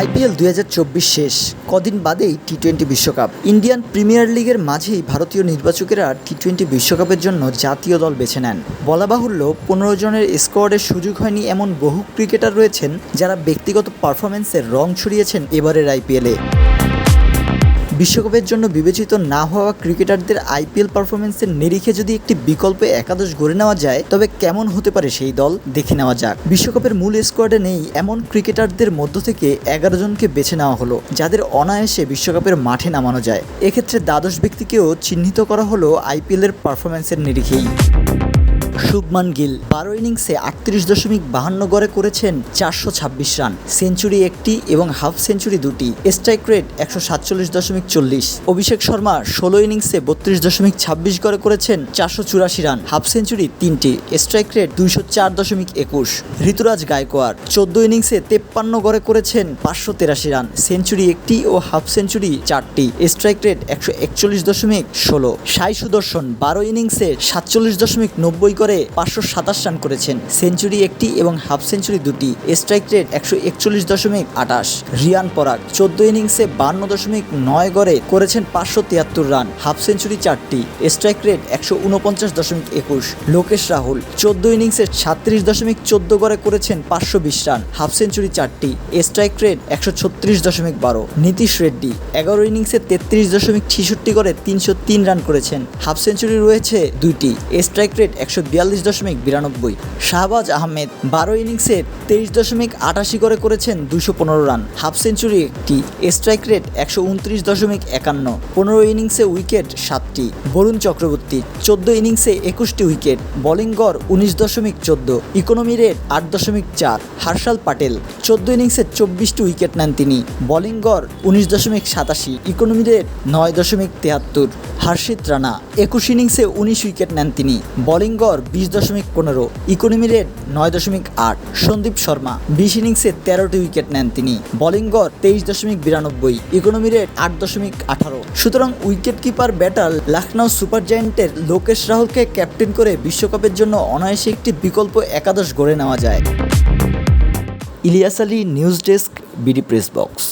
IPL দুই হাজার চব্বিশ শেষ। কদিন বাদেই টি টোয়েন্টি বিশ্বকাপ। ইন্ডিয়ান প্রিমিয়ার লিগের মাঝেই ভারতীয় নির্বাচকেরা টি টোয়েন্টি বিশ্বকাপের জন্য জাতীয় দল বেছে নেন। বলা বাহুল্য পনেরো জনের স্কোয়াডের সুযোগ হয়নি এমন বহু ক্রিকেটার রয়েছেন যারা ব্যক্তিগত পারফরমেন্সের রং ছড়িয়েছেন এবারের আইপিএলে। বিশ্বকাপের জন্য বিবেচিত না হওয়া ক্রিকেটারদের আইপিএল পারফরমেন্সের নিরিখে যদি একটি বিকল্প একাদশ গড়ে নেওয়া যায়, তবে কেমন হতে পারে সেই দল? দেখে নেওয়া যাক। বিশ্বকাপের মূল স্কোয়াডে নেই এমন ক্রিকেটারদের মধ্য থেকে এগারো জনকে বেছে নেওয়া হলো, যাদের অনায়াসে বিশ্বকাপের মাঠে নামানো যায়। এক্ষেত্রে দ্বাদশ ব্যক্তিকেও চিহ্নিত করা হলো আইপিএলের পারফরমেন্সের নিরিখেই। শুভমান গিল বারো ইনিংসে আটত্রিশ দশমিক বাহান্ন গড়ে করেছেন চারশো ছাব্বিশ রান, সেঞ্চুরি একটি এবং হাফ সেঞ্চুরি দুটি স্ট্রাইক রেট একশো সাতচল্লিশ দশমিক চল্লিশ। অভিষেক শর্মা ষোলো ইনিংসে বত্রিশ দশমিক ছাব্বিশ গড়ে করেছেন চারশো চুরাশি রান, হাফ সেঞ্চুরি তিনটি স্ট্রাইক রেট দুইশো চার দশমিক একুশ। ঋতুরাজ গায়কোয়াড় চোদ্দ ইনিংসে তেপ্পান্ন গড়ে করেছেন পাঁচশো তেরাশি রান, সেঞ্চুরি একটি ও হাফ সেঞ্চুরি চারটি স্ট্রাইক রেট একশো একচল্লিশ দশমিক ষোলো। সাই সুদর্শন বারো ইনিংসে সাতচল্লিশ দশমিক নব্বই করে পাঁচশো সাতাশ রান করেছেন। সেঞ্চুরি একটি এবং হাফ সেঞ্চুরি দুটি। স্ট্রাইক রেট একশো একচল্লিশ দশমিক আটাশ রিয়ান পরাগ চোদ্দ ইনিংসে বান্ন দশমিক নয় গড়ে করেছেন পাঁচশো তিয়াত্তর রান, হাফ সেঞ্চুরি চারটি। স্ট্রাইক রেট একশো উনপঞ্চাশ দশমিক একুশ। লোকেশ রাহুল চোদ্দ ইনিংসে সাত্রিশ দশমিক চোদ্দ গড়ে করেছেন পাঁচশো বিশ রান, হাফ সেঞ্চুরি চারটি। স্ট্রাইক রেট একশো ছত্রিশ দশমিক বারো। নীতিশ রেড্ডি এগারো ইনিংসে তেত্রিশ দশমিক ছিষট্টি গড়ে তিনশো তিন রান করেছেন। হাফ সেঞ্চুরি রয়েছে দুইটি। স্ট্রাইক রেট একশো বিয়াল্লিশ দশমিক বিরানব্বই। শাহবাজ আহমেদ বারো ইনিংসে তেইশ দশমিক আটাশি করে করেছেন দুশো পনেরো রান। হাফ সেঞ্চুরি একটি স্ট্রাইক রেট একশো উনত্রিশ দশমিক একান্ন। পনেরো ইনিংসে উইকেট সাতটি। বরুণ চক্রবর্তী চোদ্দ ইনিংসে একুশটি উইকেট। বোলিং গড় উনিশ দশমিক চোদ্দ। ইকোনমি রেট আট দশমিক চার। হার্ষাল পাটেল চোদ্দ ইনিংসে চব্বিশটি উইকেট নেন তিনি। বোলিং গড় উনিশ দশমিক সাতাশি। ইকোনমি রেট নয় দশমিক তেহাত্তর। হর্ষিত রানা। একুশ ইনিংসে উনিশ উইকেট নেন তিনি। বোলিং গড় বিশ দশমিক পনেরো, ইকোনমি রেট নয় দশমিক আট। সন্দীপ শর্মা, বিশ ইনিংসে তেরোটি উইকেট নেন তিনি। বোলিং গড় তেইশ দশমিক বিরানব্বই, ইকোনমি রেট আট দশমিক আঠারো। সুতরাং wicket keeper batter Lucknow super জায়েন্টের Lokesh রাহুলকে ক্যাপ্টেন করে বিশ্বকাপের জন্য অনায়াসে একটি বিকল্প একাদশ গড়ে নেওয়া যায়। Ilias Ali, news desk, BD press box.